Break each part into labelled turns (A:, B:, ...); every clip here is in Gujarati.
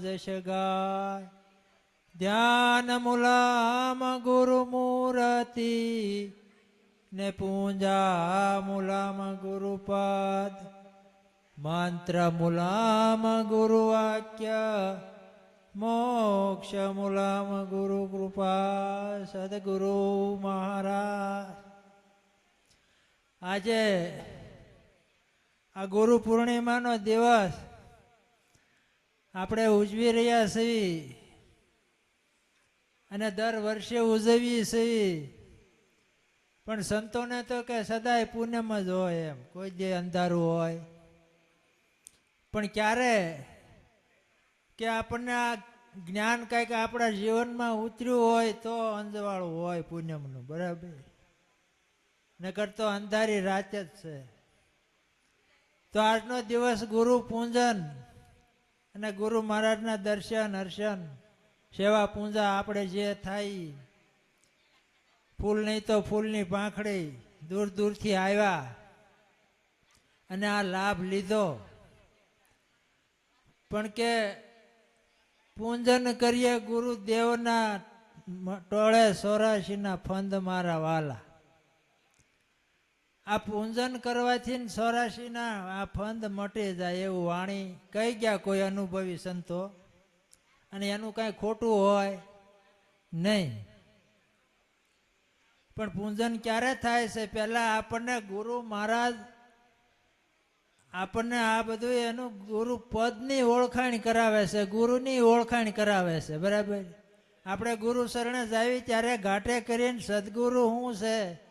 A: જશ ગાય ધ્યાન મુલામ ગુરુ મૂર્તિ ને પૂંજા મુલામ ગુરુપદ મંત્ર મુલામ ગુરુ વાક્ય મોક્ષ મુલામ ગુરુ કૃપા સદગુરુ મહારાજ આજે આ ગુરુ પૂર્ણિમાનો દિવસ આપણે ઉજવી રહ્યા છીએ. અને દર વર્ષે ઉજવીએ છીએ. પણ સંતોને તો કે સદાય પૂનમ જ હોય એમ. કોઈ જે અંધારું હોય. પણ ક્યારે કે આપણને આ જ્ઞાન કાંઈક આપણા જીવનમાં ઉતર્યું હોય તો અંજવાળું હોય પૂનમનું, બરાબર? નકર તો અંધારી રાત જ છે. તો આજનો દિવસ ગુરુ પૂંજન અને ગુરુ મહારાજના દર્શન, હર્ષન, સેવા પૂંજા આપણે જે થાય, ફૂલ નહીં તો ફૂલની પાંખડી દૂર દૂરથી આવ્યા અને આ લાભ લીધો. પણ કે પૂંજન કરીએ ગુરુદેવના ટોળે, સોરાશીના ફંદ મારા વાલા. આ પૂંજન કરવાથી સૌરાશીના આ ફંદ મટી જાય એવું વાણી કહી ગયા કોઈ અનુભવી સંતો. અને એનું કાંઈ ખોટું હોય નહીં. પણ પૂંજન ક્યારે થાય છે? પહેલા આપણને ગુરુ મહારાજ આપણને આ બધું એનું ગુરુ પદની ઓળખાણ કરાવે છે, ગુરુની ઓળખાણ કરાવે છે, બરાબર? આપણે ગુરુ શરણે જાવી ત્યારે ઘાટે કરીને સદગુરુ શું છે?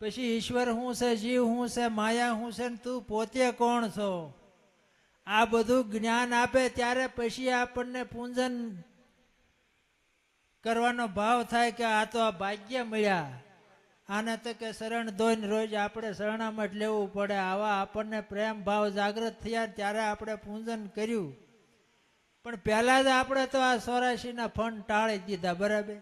A: પછી ઈશ્વર શું છે, જીવ શું છે, માયા હું છે ને તું પોતે કોણ છો? આ બધું જ્ઞાન આપે ત્યારે પછી આપણને પૂંજન કરવાનો ભાવ થાય કે આ તો આ ભાગ્ય મળ્યા. આને તો કે શરણ ધોઈને રોજ આપણે શરણામત લેવું પડે. આવા આપણને પ્રેમ ભાવ જાગૃત થયા ત્યારે આપણે પૂંજન કર્યું. પણ પહેલાં જ આપણે તો આ સોરાશીના ફંડ ટાળી દીધા, બરાબર?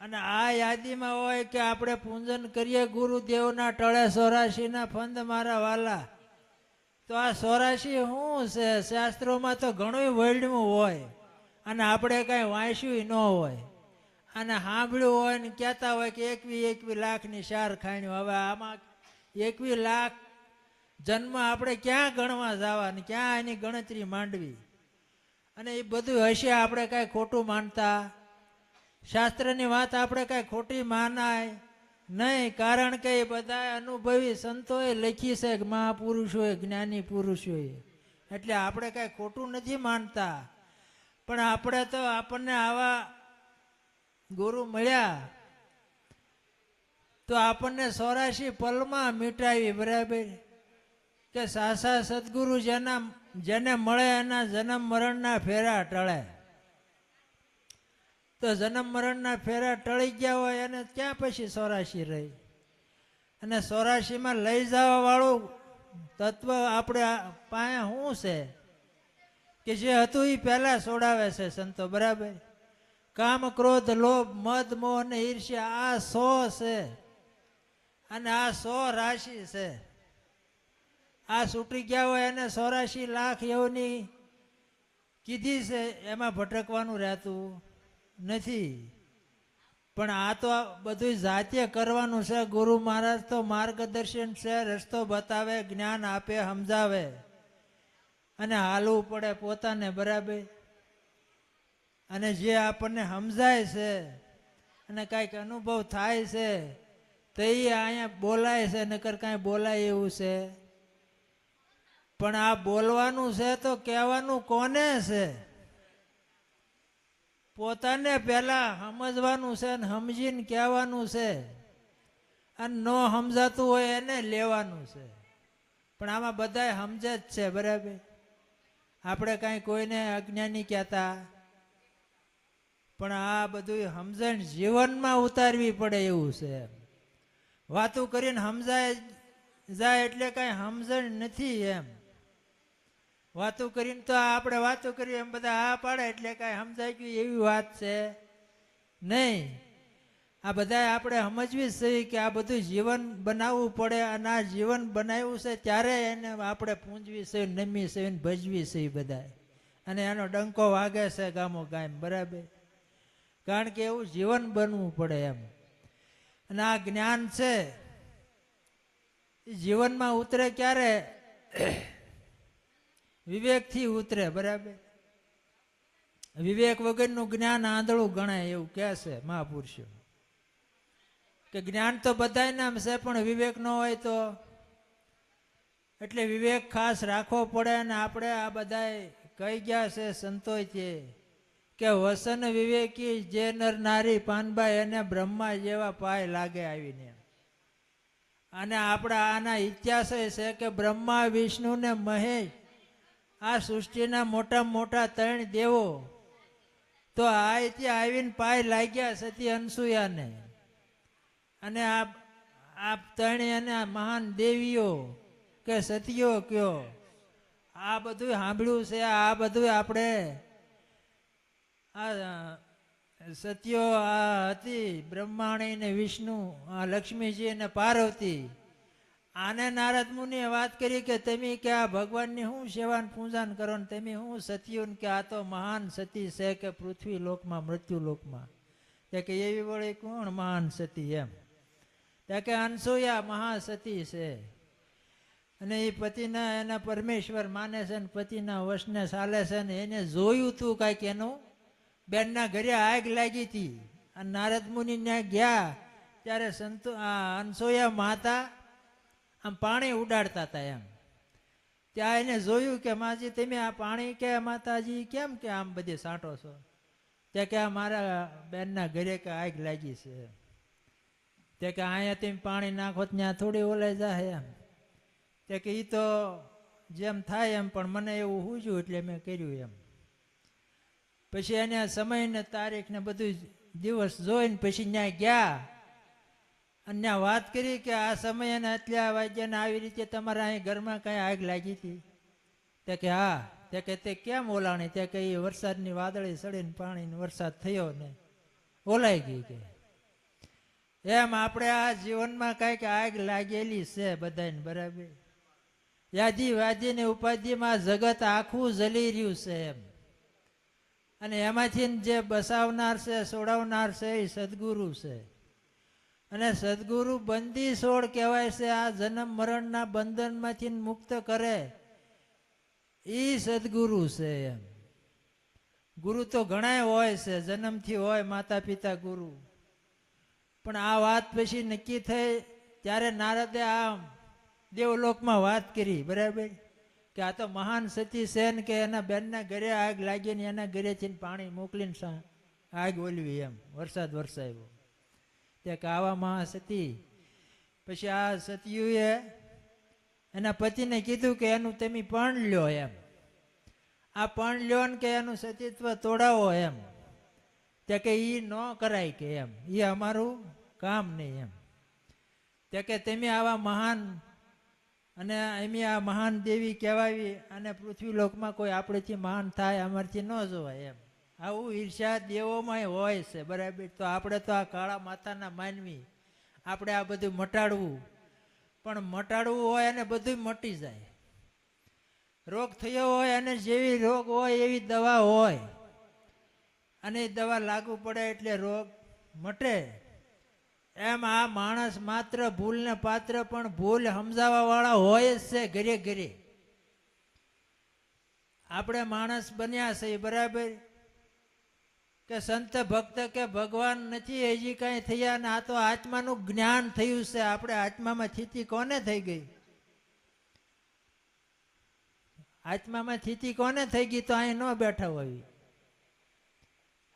A: અને આ યાદીમાં હોય કે આપણે પૂંજન કરીએ ગુરુદેવના ટળે સોરાશીના ફંદ મારા વાલા. તો આ સોરાશી શું છે? શાસ્ત્રોમાં તો ઘણું વર્લ્ડમાં હોય અને આપણે કાંઈ વાંચ્યું ન હોય. અને સાંભળ્યું હોય ને કહેતા હોય કે એકવી એકવી લાખની શાર ખાણ્યું હવે આમાં એકવી લાખ જન્મ આપણે ક્યાં ગણવા જવા ને ક્યાં એની ગણતરી માંડવી? અને એ બધું હશે આપણે કાંઈ ખોટું માનતા? શાસ્ત્રની વાત આપણે કાંઈ ખોટી માનાય નહીં, કારણ કે એ બધા અનુભવી સંતોએ લખી છે કે મહાપુરુષોએ, જ્ઞાની પુરુષોએ. એટલે આપણે કાંઈ ખોટું નથી માનતા. પણ આપણે તો આપણને આવા ગુરુ મળ્યા તો આપણને સોરાશી પલમાં મીટાવી, બરાબર? કે સાસા સદગુરુ જેના જેને મળે એના જન્મ મરણના ફેરા ટળે. તો જન્મ મરણના ફેરા ટળી ગયા હોય અને ક્યાં પછી સોરાશી રહી? અને સોરાશીમાં લઈ જવા વાળું તત્વ આપણે પાસે શું છે? કે જે હતું એ પહેલાં સોડાવે છે સંતો, બરાબર? કામ, ક્રોધ, લોભ, મદ, મોહ અને ઈર્ષ્યા, આ સો છે. અને આ સો રાશિ છે. આ છૂટી ગયા હોય અને સોરાશી લાખ એવની કીધી છે, એમાં ભટકવાનું રહેતું. નથી. પણ આ તો બધું જાતે કરવાનું છે. ગુરુ મહારાજ તો માર્ગદર્શન છે, રસ્તો બતાવે, જ્ઞાન આપે, સમજાવે. અને હાલવું પડે પોતાને બરાબર. અને જે આપણને સમજાય છે અને કાંઈક અનુભવ થાય છે, તો એ અહીંયા બોલાય છે, નકર કાંઈ બોલાય એવું છે. પણ આ બોલવાનું છે તો કહેવાનું કોને છે? પોતાને પહેલા સમજવાનું છે અને સમજીને કહેવાનું છે. અને ન સમજાતું હોય એને લેવાનું છે. પણ આમાં બધાય સમજે જ છે, બરાબર? આપણે કાંઈ કોઈને અજ્ઞાની કહેતા, પણ આ બધું સમજણ જીવનમાં ઉતારવી પડે એવું છે. વાતું કરીને સમજાય જાય એટલે કાંઈ સમજણ નથી એમ. વાતો કરીને તો આપણે વાતો કરીએ એમ બધા હા પાડે એટલે કાંઈ સમજાય ગયું એવી વાત છે. નહીં. આ બધા આપણે સમજવી જ છે કે આ બધું જીવન બનાવવું પડે અને આ જીવન બનાવ્યું છે ત્યારે એને આપણે પૂંજવી છે, નમી છે ભજવી છે એ બધા અને એનો ડંકો વાગે છે ગામો ગામ, બરાબર? કારણ કે એવું જીવન બનવું પડે એમ. અને આ જ્ઞાન છે જીવનમાં ઉતરે ક્યારે? વિવેકથી ઉતરે, બરાબર? વિવેક વગરનું જ્ઞાન આંધળું ગણાય એવું કહે છે મહાપુરુષો. કે જ્ઞાન તો બધાય નામ છે, પણ વિવેક ન હોય તો? એટલે વિવેક ખાસ રાખવો પડે અને આપણે આ બધાય કહી ગયા છે સંતોય છે કે વસન વિવેકી જે નર નારી પાનબાઈ એને બ્રહ્મા જેવા પાય લાગે આવીને. અને આપણા આના ઇતિહાસ છે કે બ્રહ્મા, વિષ્ણુ ને મહેશ આ સૃષ્ટિના મોટા મોટા ત્રણ દેવો તો અહીંથી આવીને પાય લાગ્યા સતી અનસુયાને. અને આ આ ત્રણે અને મહાન દેવીઓ કે સતીઓ કયો, આ બધું સાંભળ્યું છે, આ બધું આપણે આ સત્યો આ હતી બ્રહ્માણી ને વિષ્ણુ, આ લક્ષ્મીજી અને પાર્વતી. આને નારદ મુનિએ વાત કરી કે તમે કે આ ભગવાનની શું સેવાન પૂજન કરો ને તમે શું સત્યું કે આ તો મહાન સતી છે કે પૃથ્વી લોકમાં, મૃત્યુ લોકમાં. તે કે એવી વળી કોણ મહાન સતી એમ? તે કે અનસુયા મહાસતી છે. અને એ પતિના એના પરમેશ્વર માને છે ને પતિના વશને ચાલે છે ને એને જોયું તું કાંઈક એનું? બેનના ઘરે આગ લાગી હતી. અને નારદ મુનિ ગયા. ત્યારે સંતો, આ અનસોયા માતા આમ પાણી ઉડાડતા હતા એમ. ત્યાં એને જોયું કે, માજી, તમે આ પાણી કે માતાજી, કેમ કે આમ બધી સાંટો છો? તે કે મારા બેનના ઘરે કે આગ લાગી છે. તે કે અહીંયા તમે પાણી નાખો ત્યાં થોડી ઓલાઈ જાય એમ. તે કે એ તો જેમ થાય એમ, પણ મને એવું સૂઝ્યું એટલે મેં કર્યું એમ. પછી એને સમય ને તારીખ ને બધું દિવસ જોઈને પછી ત્યાં ગયા. અને વાત કરી કે આ સમય અને આટલા વાગ્યાને આવી રીતે તમારા અહીં ઘરમાં કાંઈ આગ લાગી હતી? તે કે, હા. તે કે, તે કેમ ઓલાણી? તે કે, એ વરસાદની વાદળી સડીને પાણીનો વરસાદ થયો ને. ઓલાઈ ગઈ કે. એમ આપણે આ જીવનમાં કાંઈક આગ લાગેલી છે બધાને બરાબર? યાદી વાદી ને ઉપાધિમાં જગત આખું જલી રહ્યું છે એમ. અને એમાંથી જે બસાવનાર છે, સોડાવનાર છે, એ સદગુરુ છે. અને સદગુરુ બંદી સોળ કહેવાય છે, આ જન્મ મરણના બંધનમાંથી મુક્ત કરે. એ સદગુરુ છે એમ. ગુરુ તો ઘણાય હોય છે, જન્મથી હોય માતા પિતા ગુરુ. પણ આ વાત પછી નક્કી થઈ, ત્યારે નારદે આ દેવલોકમાં વાત કરી, બરાબર? કે આ તો મહાન સતી સેન કે એના બેનના ઘરે આગ લાગીને એના ઘરેથી પાણી મોકલીને આગ ઓલવી એમ, વરસાદ વરસાવ્યો. તે કે આવા મહાસતી પછી આ સતીયુએ એના પતિને કીધું કે એનું તમે પણ લ્યો એમ. આ પણ લ્યો ને કે એનું સતીત્વ તોડાવો એમ. તે કે એ ન કરાય કે એમ. એ અમારું કામ નહીં એમ. તે કે તમે આવા મહાન અને એમી આ મહાન દેવી કહેવાવી અને પૃથ્વી લોકમાં કોઈ આપણેથી મહાન થાય, અમારથી ન જોવાય એમ. આવું ઈર્ષ્યા દેવોમાં હોય છે, બરાબર? તો આપણે તો આ કાળા માતાના માનવી. આપણે આ બધું મટાડવું. પણ મટાડવું હોય અને બધું મટી જાય. રોગ થયો હોય અને જેવી રોગ હોય એવી દવા હોય. અને એ દવા લાગુ પડે એટલે રોગ મટે. એમ આ માણસ માત્ર ભૂલને પાત્ર પણ ભૂલ સમજાવવાવાળા હોય જ છે ઘરે ઘરે. આપણે માણસ બન્યા છે, બરાબર? કે સંત ભક્ત કે ભગવાન નથી, હજી કાંઈ થયા ને આ તો આત્માનું જ્ઞાન થયું છે. આપણે આત્મામાં સ્થિતિ કોને થઈ ગઈ? આત્મામાં સ્થિતિ કોને થઈ ગઈ તો અહીં ન બેઠા હોય.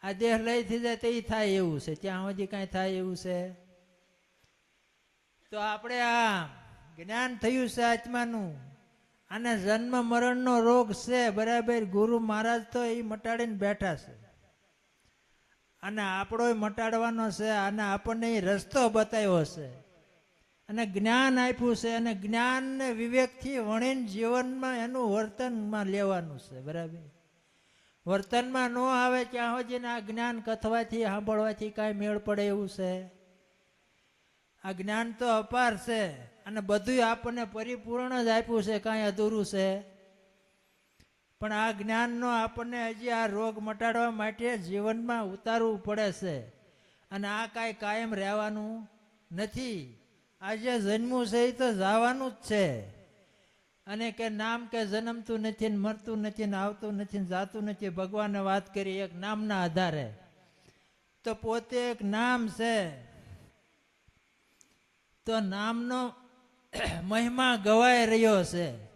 A: આ દેહ લઈ થઈ જાય તો એ થાય એવું છે. ત્યાં હજી કાંઈ થાય એવું છે? તો આપણે આ જ્ઞાન થયું છે આત્માનું. અને જન્મ મરણનો રોગ છે. બરાબર, ગુરુ મહારાજ તો એ મટાડીને બેઠા છે. અને આપણો મટાડવાનો છે અને આપણને એ રસ્તો બતાવ્યો છે. અને જ્ઞાન આપ્યું છે અને જ્ઞાનને વિવેકથી વણીને જીવનમાં એનું વર્તનમાં લેવાનું છે, બરાબર? વર્તનમાં ન આવે ત્યાં સુધીને આ જ્ઞાન કથવાથી, સાંભળવાથી કાંઈ મેળ પડે એવું છે? આ જ્ઞાન તો અપાર છે અને બધું આપણને પરિપૂર્ણ જ આપ્યું છે, કાંઈ અધૂરું છે? પણ આ જ્ઞાનનો આપણને હજી આ રોગ મટાડવા માટે જીવનમાં ઉતારવું પડે છે. અને આ કાંઈ કાયમ રહેવાનું નથી. આજે જન્મવું છે એ તો જવાનું જ છે. અને કે નામ કે જન્મતું નથી ને મરતું નથી ને આવતું નથી ને જાતું નથી, ભગવાને વાત કરી એક નામના આધારે. તો પોતે એક નામ છે. તો નામનો મહિમા ગવાઈ રહ્યો છે.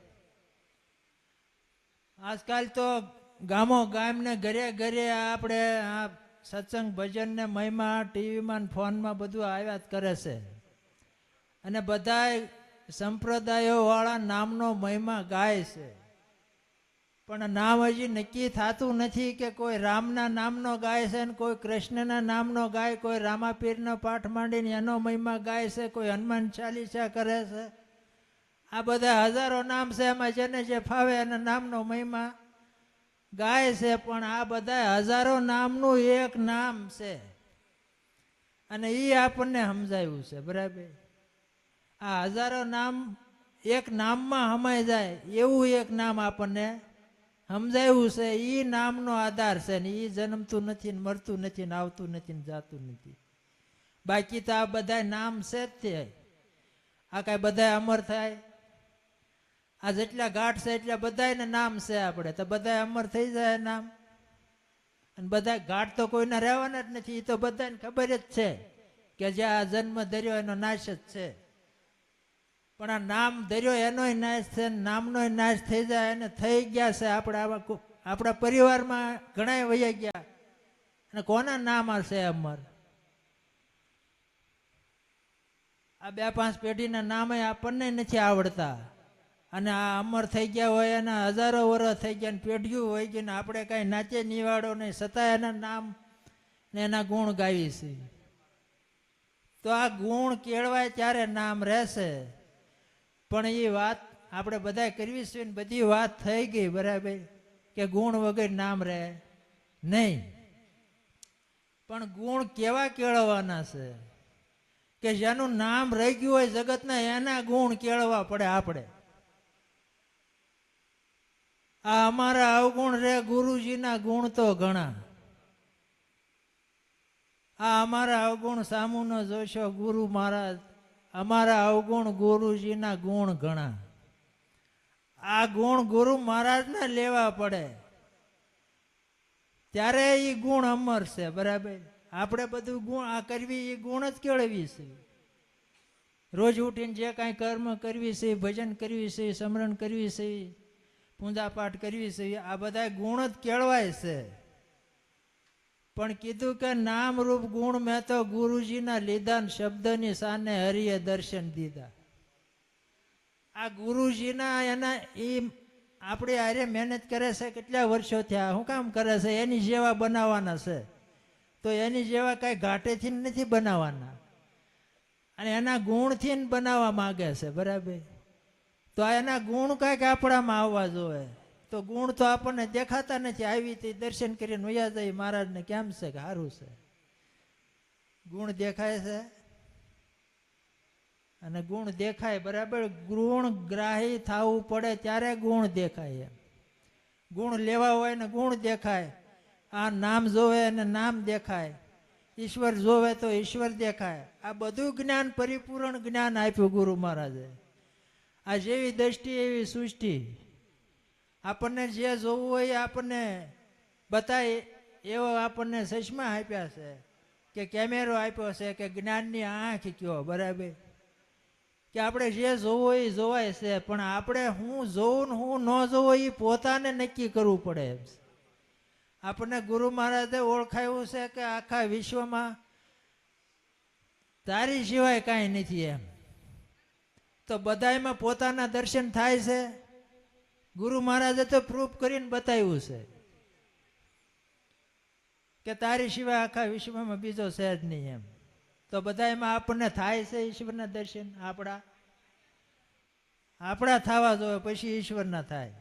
A: આજકાલ તો ગામો ગામને ઘરે ઘરે આપણે આ સત્સંગ ભજન ને મહિમા, ટીવીમાં ફોનમાં બધું આવ્યા જ કરે છે. અને બધાય સંપ્રદાયોવાળા નામનો મહિમા ગાય છે. પણ નામ હજી નક્કી થતું નથી કે કોઈ રામના નામનો ગાય છે ને કોઈ કૃષ્ણના નામનો ગાય, કોઈ રામાપીરનો પાઠ માંડીને એનો મહિમા ગાય છે, કોઈ હનુમાન ચાલીસા કરે છે. આ બધા હજારો નામ છે, એમાં જેને જે ફાવે એના નામનો મહિમા ગાય છે, પણ આ બધા હજારો નામનું એક નામ છે. અને એ આપણને સમજાયું છે, બરાબર? આ હજારો નામ એક નામમાં સમાઈ જાય, એવું એક નામ આપણને સમજાયું છે. એ નામનો આધાર છે ને એ જન્મતું નથી ને મરતું નથી ને આવતું નથી ને જાતું નથી. બાકી તો આ બધા નામ છે જ તે. આ કાંઈ બધા અમર થાય? આ જેટલા ગાઠ છે એટલા બધાને નામ છે આપણે. તો બધા અમર થઈ જાય નામ. અને બધા ઘાટ તો કોઈના રહેવાના જ નથી એ તો બધાને ખબર જ છે કે જે આ જન્મ ધર્યો એનો નાશ જ છે. પણ આ નામ ધર્યો એનોય નાશ છે નામનો નાશ થઈ જાય, અને થઈ ગયા છે આપણે આવા આપણા પરિવારમાં ઘણા વૈયા ગયા. અને કોના નામ હશે અમર? આ બે પાંચ પેઢીના નામે આપણને નથી આવડતા. અને આ અમર થઈ ગયા હોય એના હજારો વર્ષ થઈ ગયા ને પેઢીઓ હોય ગયું ને આપણે કાંઈ નાચે નિવાડો નહીં છતાં એના નામ ને એના ગુણ ગાવી છે. તો આ ગુણ કેળવાય ત્યારે નામ રહેશે. પણ એ વાત આપણે બધા કરવી છે ને બધી વાત થઈ ગઈ બરાબર, કે ગુણ વગર નામ રહે નહીં. પણ ગુણ કેવા કેળવવાના છે? કે જેનું નામ રહી ગયું હોય જગતના એના ગુણ કેળવા પડે આપણે. આ અમારા અવગુણ રે ગુરુજીના ગુણ તો ઘણા. આ અમારા અવગુણ સામુનો જોશો, ગુરુ મહારાજ, અમારા અવગુણ ગુરુજીના ગુણ ઘણા. આ ગુણ ગુરુ મહારાજને લેવા પડે. ત્યારે એ ગુણ અમર છે, બરાબર? આપણે બધું ગુણ, આ કરવી એ ગુણ જ કેળવી છે. રોજ ઉઠીને જે કાંઈ કર્મ કરવી છે, ભજન કરવી છે, સ્મરણ કરવી છે પૂજા પાઠ કરવી છે આ બધા ગુણ જ કેળવાય છે. પણ કીધું કે નામરૂપ ગુણ મેં તો ગુરુજીના લીધા શબ્દની સાને હરિએ દર્શન દીધા. આ ગુરુજીના એના એ આપણે આરે મહેનત કરે છે, કેટલા વર્ષો થયા શું કામ કરે છે, એની જેવા બનાવવાના છે. તો એની જેવા કાંઈ ઘાટેથી નથી બનાવવાના. અને એના ગુણથી બનાવવા માગે છે, બરાબર? તો એના ગુણ કાંઈક આપણામાં આવવા જોઈએ. તો ગુણ તો આપણને દેખાતા નથી. આવી તે દર્શન કરીને વયા જાય મહારાજને કેમ છે કે સારું છે? ગુણ દેખાય છે? અને ગુણ દેખાય બરાબર? ગુણ ગ્રાહી થવું પડે ત્યારે ગુણ દેખાય એમ. ગુણ લેવા હોય ને ગુણ દેખાય. આ નામ જોવે અને નામ દેખાય. ઈશ્વર જોવે તો ઈશ્વર દેખાય. આ બધું જ્ઞાન, પરિપૂર્ણ જ્ઞાન આપ્યું ગુરુ મહારાજે. આ જેવી દ્રષ્ટિ, એવી સૃષ્ટિ. આપણને જે જોવું હોય આપણને બતાય એવો આપણને ચશ્મા આપ્યા છે. કે કેમેરો આપ્યો છે, કે જ્ઞાનની આંખ કયો, બરાબર? કે આપણે જે જોવું હોય એ જોવાય છે, પણ આપણે હું જોઉં ને હું ન જોવું એ પોતાને નક્કી કરવું પડે એમ આપણને ગુરુ મહારાજે ઓળખાયું છે કે આખા વિશ્વમાં તારી સિવાય કાંઈ નથી એમ. તો બધાયમાં પોતાના દર્શન થાય છે? ગુરુ મહારાજે તો પ્રૂફ કરીને બતાવ્યું છે. કે તારી સિવાય આખા વિશ્વમાં બીજો છે જ નહીં એમ. તો બધાયમાં આપણને થાય છે ઈશ્વરના દર્શન? આપણા? આપણા થવા જોઈએ, પછી ઈશ્વરના થાય.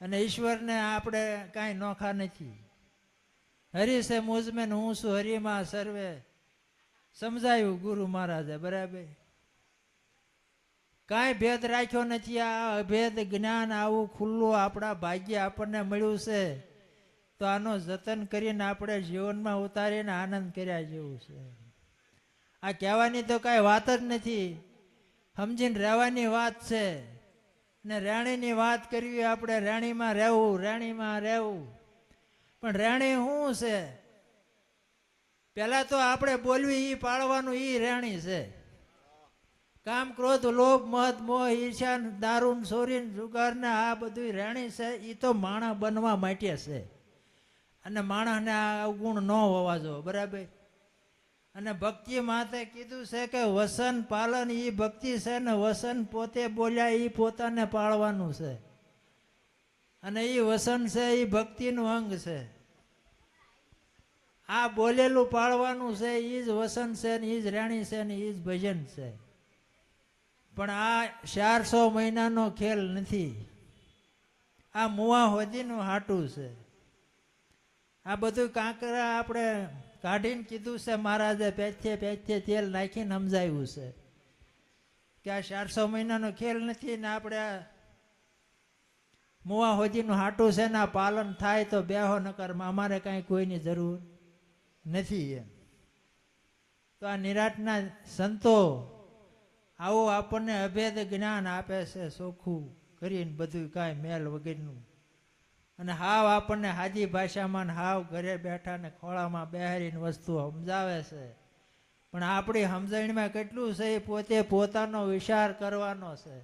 A: અને ઈશ્વરને આપણે કાંઈ નોખા નથી. હરી છે મુજમેન, હું છું હરિમાં, સર્વે. સમજાયું ગુરુ મહારાજે, બરાબર? કાંઈ ભેદ રાખ્યો નથી. આ અભેદ જ્ઞાન આવું ખુલ્લું આપણા ભાગ્ય આપણને મળ્યું છે. તો આનો જતન કરીને આપણે જીવનમાં ઉતારીને આનંદ કર્યા જેવું છે. આ કહેવાની તો કાંઈ વાત જ નથી. સમજીને રહેવાની વાત છે. ને રાણીની વાત કરવી આપણે રાણીમાં રહેવું રાણીમાં રહેવું. પણ રાણી શું છે? પહેલાં તો આપણે બોલવી એ પાળવાનું એ રાણી છે. કામ, ક્રોધ, લોભ, મદ, મોહ ઈર્ષા દારૂન, સોરીન જુગારને આ બધું રેણી છે એ તો માણસ બનવા માટે છે. અને માણસને આ ગુણ ન હોવા જો, બરાબર? અને ભક્તિ માતે કીધું છે કે વસન પાલન એ ભક્તિ છે ને વસન પોતે બોલ્યા એ પોતાને પાળવાનું છે. અને એ વસન છે એ ભક્તિનું અંગ છે. આ બોલેલું પાળવાનું છે એ જ વસન છે ને એ જ રાણી છે ને એ જ ભજન છે. પણ આ ચારસો મહિનાનો ખેલ નથી. આ મુવા હોદીનું હાટું છે. આ બધું કાંકરા આપણે કાઢીને કીધું છે મહારાજે, પેથે પેથે તેલ નાખીને સમજાવ્યું છે કે આ ચારસો મહિનાનો ખેલ નથી ને આપણે આ મુવા હોદીનું હાટું છે ને આ પાલન થાય તો બેહો નકરમાં અમારે કાંઈ કોઈની જરૂર નથી એમ. તો આ નિરાટના સંતો આવું આપણને અભેદ જ્ઞાન આપે છે ચોખ્ખું કરીને બધું કાંઈ મેલ વગરનું. અને હાવ આપણને હાજી ભાષામાં હાવ ઘરે બેઠા ને ખોળામાં બેહારીને વસ્તુ સમજાવે છે. પણ આપણી સમજણમાં કેટલું છે, એ પોતે પોતાનો વિચાર કરવાનો છે.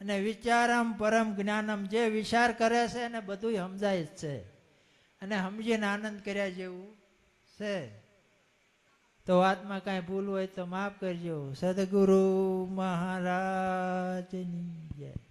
A: અને વિચારમ પરમ જ્ઞાનમ જે વિચાર કરે છે એને બધું સમજાય જ છે. અને સમજીને આનંદ કર્યા જેવું છે. તો વાતમાં કાંઈ ભૂલ હોય તો માફ કરજો. સદગુરુ મહારાજની જય.